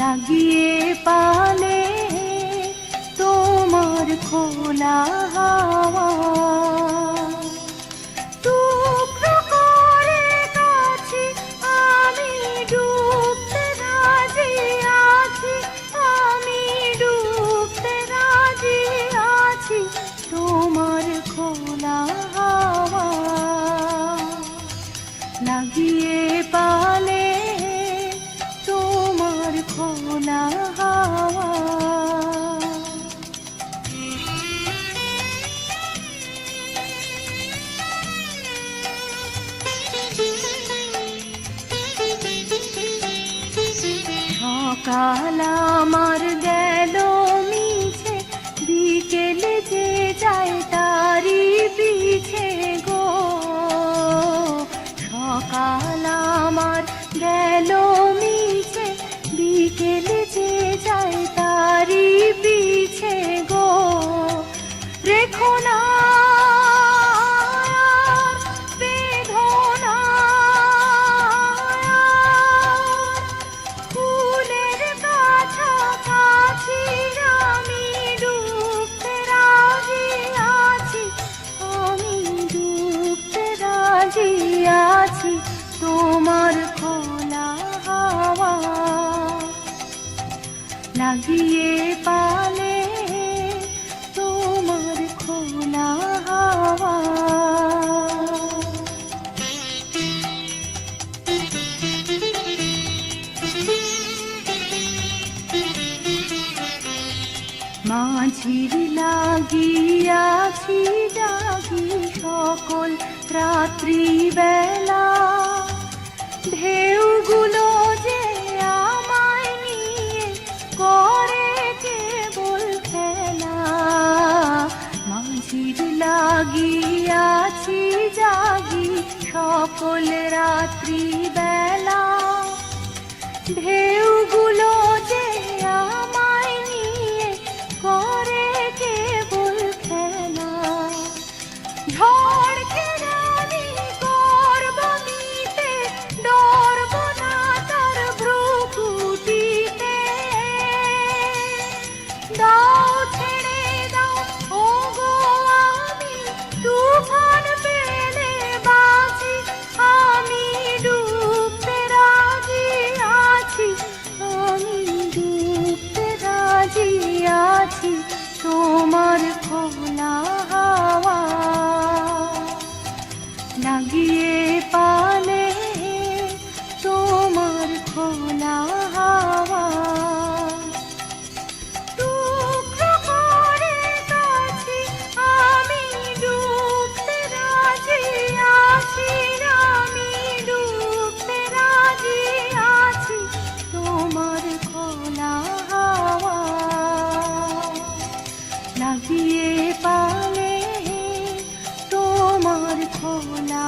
লাগিয়ে পালে তোমার খোলা হাওয়া। কাল আমার গেল লাগিয়ে পালে তোমার খোলা হাওয়া। মাঝির লাগিয়াছি জাগি সকল রাত্রি বেলা সকল রাত্রি বেলা আছি তোমার খোলা হাওয়া লাগিয়ে পা খোলা